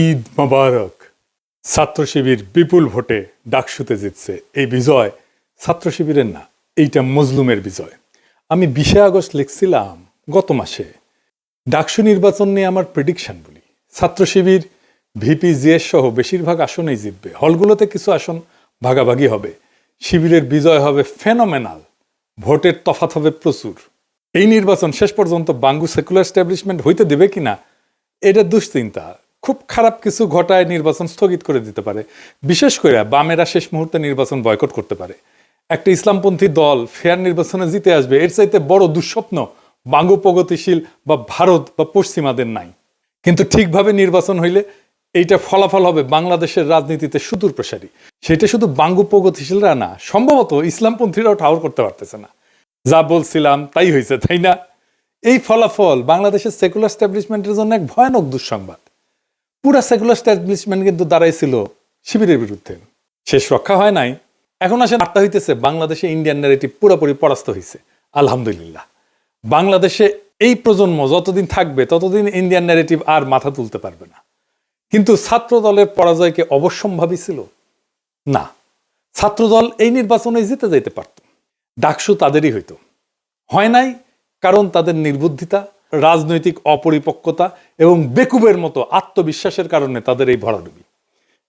ঈদ মোবারক। ছাত্র শিবির বিপুল ভোটে ডাকসুতে জিতছে। এই বিজয় ছাত্র শিবিরের না, এইটা মজলুমের বিজয়। আমি বিশে আগস্ট লিখছিলাম গত মাসে, ডাকসু নির্বাচন নিয়ে আমার প্রেডিকশন বলি। ছাত্র শিবির ভিপি, জিএস সহ বেশিরভাগ আসনেই জিতবে। হলগুলোতে কিছু আসন ভাগাভাগি হবে। শিবিরের বিজয় হবে ফেনোমেনাল ভোটের তফাত হবে প্রচুর। এই নির্বাচন শেষ পর্যন্ত বাঙ্গু সেকুলার স্ট্যাবলিশমেন্ট হইতে দেবে কিনা, এটা দুশ্চিন্তা। খুব খারাপ কিছু ঘটায় নির্বাচন স্থগিত করে দিতে পারে। বিশেষ করে বামেরা শেষ মুহূর্তে নির্বাচন বয়কট করতে পারে। একটা ইসলামপন্থী দল ফেয়ার নির্বাচনে জিতে আসবে, এর চাইতে বড় দুঃস্বপ্ন বাঙ্গু প্রগতিশীল বা ভারত বা পশ্চিমাদের নাই। কিন্তু ঠিকভাবে নির্বাচন হইলে এইটা ফলাফল হবে বাংলাদেশের রাজনীতিতে সুদূর প্রসারী। সেটা শুধু বাঙ্গু প্রগতিশীলরা না, সম্ভবত ইসলামপন্থীরাও ঠাউর করতে পারতেছে না। যা বলছিলাম তাই হয়েছে তাই না? এই ফলাফল বাংলাদেশের সেকুলার স্ট্যাবলিশমেন্টের জন্য এক ভয়ানক দুঃসংবাদ। পুরা সেকুলার স্ট্যাবলিশমেন্ট কিন্তু দাঁড়াইছিল শিবিরের বিরুদ্ধে। শেষ রক্ষা হয় নাই। এখন আসেন আটটা হইতেছে, বাংলাদেশে ইন্ডিয়ান ন্যারেটিভ পুরোপুরি পরাস্ত হয়েছে আলহামদুলিল্লাহ। বাংলাদেশে এই প্রজন্ম যতদিন থাকবে, ততদিন ইন্ডিয়ান ন্যারেটিভ আর মাথা তুলতে পারবে না। কিন্তু ছাত্র দলের পরাজয়কে অবশ্যম্ভাবী ছিল? না। ছাত্রদল এই নির্বাচনে জিতে যাইতে পারত। ডাকসু তাদেরই হইতো। হয় নাই কারণ তাদের নির্বুদ্ধিতা রাজনৈতিক অপরিপক্কতা এবং বেকুবের মতো আত্মবিশ্বাসের কারণে তাদের এই ভরাডুবি।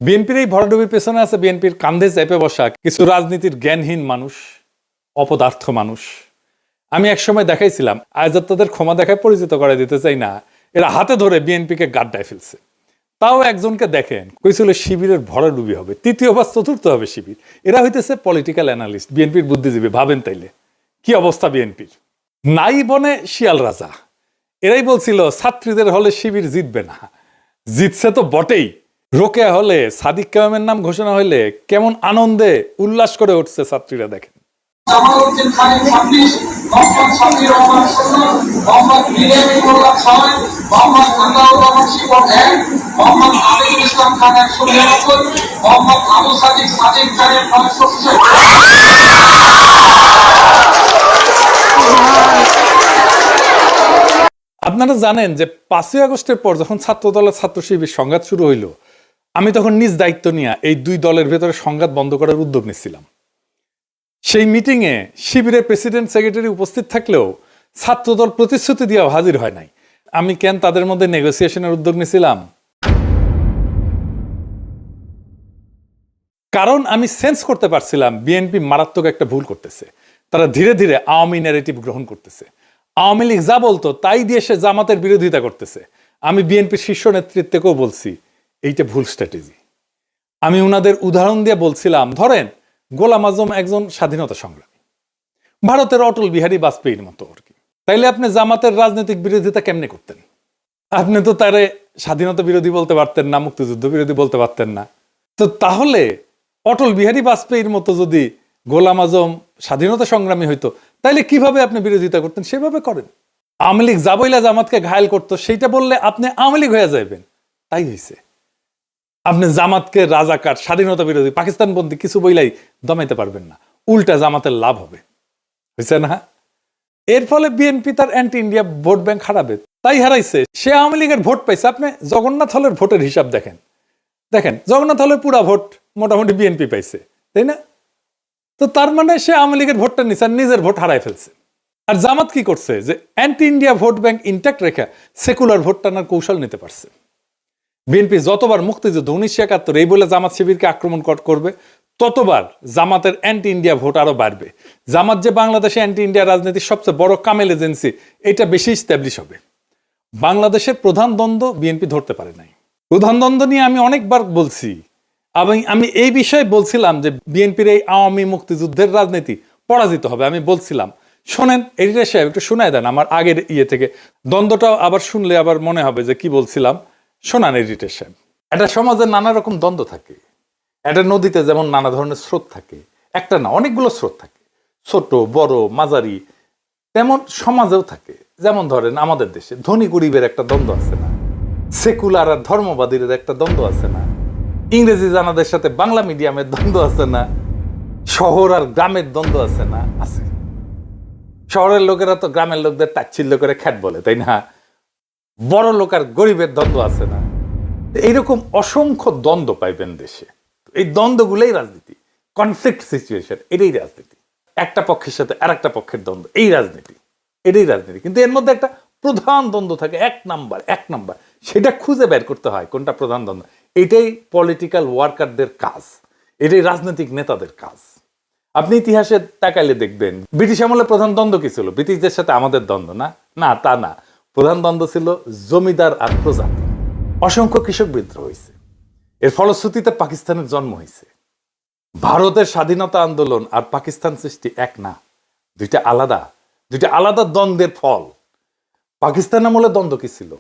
বিএনপির এই ভরাডুবির পেছনে আছে বিএনপির কান্ধে চেপে বসা কিছু রাজনীতির জ্ঞানহীন মানুষ, অপদার্থ মানুষ। আমি একসময় দেখাইছিলাম আর তাদের ক্ষমা দেখায় পরিচিত করে দিতে চাই না, এরা হাতে ধরে বিএনপিকে গাড্ডায় ফেলছে। তাও একজনকে দেখেন, কইছিল শিবিরের ভরাডুবি হবে, তৃতীয় বা চতুর্থ হবে শিবির। এরা হইতেছে পলিটিক্যাল অ্যানালিস্ট বিএনপির বুদ্ধিজীবী, ভাবেন তাইলে। কি অবস্থা বিএনপির? নাই বনে শিয়াল রাজা এরাই বলছিল, ছাত্রীদের হলে শিবির জিতবে না। জিতছে তো বটেই। রোকেয়া হলে, সাদিক কালামের নাম ঘোষণা হইলে কেমন আনন্দে উল্লাস করে উঠছে ছাত্রীরা দেখেন। আপনারা জানেন যে পাঁচই আগস্টের পর যখন ছাত্র দলের ছাত্র শিবির সংঘাত শুরু হইল, আমি তখন নিজ দায়িত্ব নিয়ে এই দুই দলের ভেতরে সংঘাত বন্ধ করার উদ্যোগ নিচ্ছিলাম সেই মিটিংয়ে শিবিরের প্রেসিডেন্ট সেক্রেটারি উপস্থিত থাকলেও ছাত্রদল প্রতিশ্রুতি দিয়েও হাজির হয় নাই। আমি কেন তাদের মধ্যে নেগোসিয়েশনের উদ্যোগ নিয়েছিলাম? কারণ আমি সেন্স করতে পারছিলাম, বিএনপি মারাত্মক একটা ভুল করতেছে। তারা ধীরে ধীরে আওয়ামী ন্যারেটিভ গ্রহণ করতেছে। আওয়ামী লীগ যা বলতো, তাই দিয়ে সে জামাতের বিরোধিতা করতেছে। আমি বিএনপির শীর্ষ নেতৃত্বকেও বলছি, এইটা ভুল স্ট্র্যাটেজি। আমি ওনাদের উদাহরণ দিয়ে বলছিলাম, ধরেন, গোলাম আজম একজন স্বাধীনতা সংগ্রামী। ভারতের অটল বিহারী বাজপেয়ীর মতো আর কি। তাইলে আপনি জামাতের রাজনৈতিক বিরোধিতা কেমনে করতেন? আপনি তো তারে স্বাধীনতা বিরোধী বলতে পারতেন না, মুক্তিযুদ্ধ বিরোধী বলতে পারতেন না। তো তাহলে অটল বিহারী বাজপেয়ীর মতো যদি গোলাম আজম স্বাধীনতা সংগ্রামী হইতো তাইলে কীভাবে আপনি বিরোধিতা করতেন? সেভাবে করেন। আওয়ামী লীগ জাবইলা জামাতকে ঘায়ল করতো, সেইটা বললে আপনি আওয়ামী লীগ হয়ে যাবেন তাই হয়েছে আপনি জামাতকে রাজাকার, স্বাধীনতা বিরোধী পাকিস্তানবন্দী কিছু বইলাই দমাইতে পারবেন না। উল্টা জামাতের লাভ হবে। হয়েছে না? এর ফলে বিএনপি তার অ্যান্টি ইন্ডিয়া ভোট ব্যাংক হারাবে। তাই হারাইছে। সে আওয়ামী লীগের ভোট পাইছে। আপনি জগন্নাথ হলের ভোটের হিসাব দেখেন। দেখেন, জগন্নাথ হলের পুরা ভোট মোটামুটি বিএনপি পাইছে। তাই না? তো তার মানে সে আওয়ামী লীগের ভোটটা নিছে আর নিজের ভোট হারাই ফেলছে। আর জামাত কি করছে? যে anti India vote bank intact রেখে সেকুলার ভোট টানার কৌশল নিতে পারছে। বিএনপি যতবার মুক্তিযুদ্ধ, উনিশশো একাত্তর, এই বলে জামাত শিবিরকে আক্রমণ করবে, ততবার জামাতের অ্যান্টি ইন্ডিয়া ভোট আরও বাড়বে। জামাত যে বাংলাদেশে অ্যান্টি ইন্ডিয়া রাজনীতির সবচেয়ে বড় কামেল এজেন্সি এটা বেশি স্ট্যাবলিশ হবে। বাংলাদেশের প্রধান দ্বন্দ্ব বিএনপি ধরতে পারে নাই। প্রধান দ্বন্দ্ব নিয়ে আমি অনেকবার বলছি আমি আমি এই বিষয়ে বলছিলাম যে বিএনপির এই আওয়ামী মুক্তিযুদ্ধের রাজনীতি পরাজিত হবে, আমি বলছিলাম। শোনেন এডিটার সাহেব, একটু শোনায় দেন আমার আগের ইয়ে থেকে। দ্বন্দ্বটাও আবার শুনলে আবার মনে হবে যে কি বলছিলাম। শোনান এডিটার সাহেব। একটা সমাজে নানা রকম দ্বন্দ্ব থাকে। একটা নদীতে যেমন নানা ধরনের স্রোত থাকে, একটা না, অনেকগুলো স্রোত থাকে। ছোট, বড়, মাঝারি, তেমন সমাজেও থাকে। যেমন ধরেন আমাদের দেশে ধনী গরিবের একটা দ্বন্দ্ব আছে না। সেকুলার আর ধর্মবাদীদের একটা দ্বন্দ্ব আছে না। ইংরেজি জানাদের সাথে বাংলা মিডিয়ামের দ্বন্দ্ব আছে না? শহর আর গ্রামের দ্বন্দ্ব আছে না? আছে। শহরের লোকেরা তো গ্রামের লোকদের তাচ্ছিল্য করে খ্যাট বলে, তাই না? বড় লোক আর গরিবের দ্বন্দ্ব আছে না? এইরকম অসংখ্য দ্বন্দ্ব পাইবেন দেশে। এই দ্বন্দ্বগুলোই রাজনীতি। কনফ্লিক্ট সিচুয়েশন এটাই রাজনীতি। একটা পক্ষের সাথে আর একটা পক্ষের দ্বন্দ্ব, এই রাজনীতি। এটাই রাজনীতি। কিন্তু এর মধ্যে একটা প্রধান দ্বন্দ্ব থাকে, এক নাম্বার এক নাম্বার। সেটা খুঁজে বের করতে হয়, কোনটা প্রধান দ্বন্দ্ব? এটাই পলিটিক্যাল ওয়ার্কারদের কাজ। এটাই রাজনৈতিক নেতাদের কাজ। আপনি ইতিহাসে তাকাইলে দেখবেন, ব্রিটিশ আমলে প্রধান দ্বন্দ্ব কি ছিল? ব্রিটিশদের সাথে আমাদের দ্বন্দ্ব না? না, তা না। প্রধান দ্বন্দ্ব ছিল জমিদার আর প্রজাতি। অসংখ্য কৃষক বিদ্রোহ হয়েছে এর ফলশ্রুতিতে পাকিস্তানের জন্ম হয়েছে ভারতের স্বাধীনতা আন্দোলন আর পাকিস্তান সৃষ্টি এক না। দুইটা আলাদা। দুইটা আলাদা দ্বন্দ্বের ফল। পাকিস্তান আমলে দ্বন্দ্ব কি ছিল?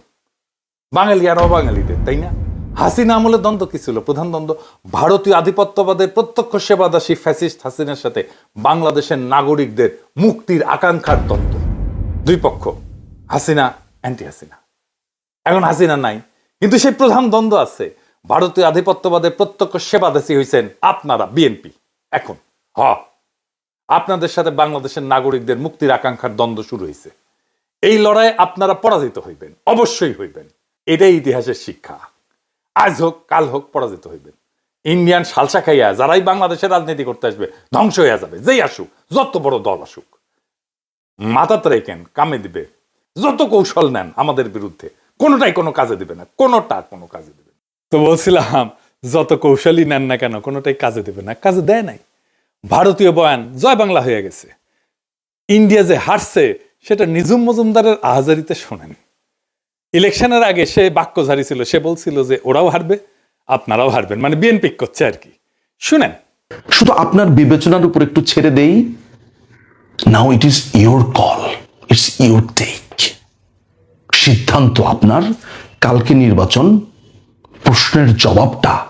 বাঙালি আর অবাঙালিদের, তাই না? হাসিনা আমলে দ্বন্দ্ব কি ছিল? প্রধান দ্বন্দ্ব, ভারতীয় আধিপত্যবাদের প্রত্যক্ষ সেবাদাসী ফ্যাসিস্ট হাসিনার সাথে বাংলাদেশের নাগরিকদের মুক্তির আকাঙ্ক্ষার দ্বন্দ্ব দুই পক্ষ, হাসিনা অ্যান্টি হাসিনা এখন হাসিনা নাই, কিন্তু সেই প্রধান দ্বন্দ্ব আছে। ভারতীয় আধিপত্যবাদের প্রত্যক্ষ সেবাদাসী হয়েছেন আপনারা, বিএনপি। এখন, হ, আপনাদের সাথে বাংলাদেশের নাগরিকদের মুক্তির আকাঙ্ক্ষার দ্বন্দ্ব শুরু হয়েছে এই লড়াই আপনারা পরাজিত হইবেন, অবশ্যই হইবেন। এটাই ইতিহাসের শিক্ষা। আজ হোক, কাল হোক পরাজিত হইবেন ইন্ডিয়ান সালসা খাইয়া যারাই বাংলাদেশের রাজনীতি করতে আসবে, ধ্বংস হইয়া যাবে। যেই আসুক, যত বড় দল আসুক। মাথাতে রেখেন, কামে দিবে। যত কৌশল নেন আমাদের বিরুদ্ধে, কোনোটাই কোনো কাজে দিবে না, কোনোটা কোনো কাজে দিবে। তো বলছিলাম, যত কৌশলই নেন না কেন, কোনোটাই কাজে দেবে না, কাজে দেয় নাই। ভারতীয় বয়ান, জয় বাংলা হয়ে গেছে। ইন্ডিয়া যে হারছে, সেটা নিজুম মজুমদারের আহাজারিতে শোনেন। ইলেকশনের আগে সে বাক্য ছিল সে বলছিল যে ওরাও হারবে, আপনারাও হারবেন। মানে বিএনপি করছে আর কি। শুনেন। শুধু আপনার বিবেচনার উপর একটু ছেড়ে দেই। Now it is your call it's your take সিদ্ধান্ত আপনার, কালকে নির্বাচন, প্রশ্নের জবাবটা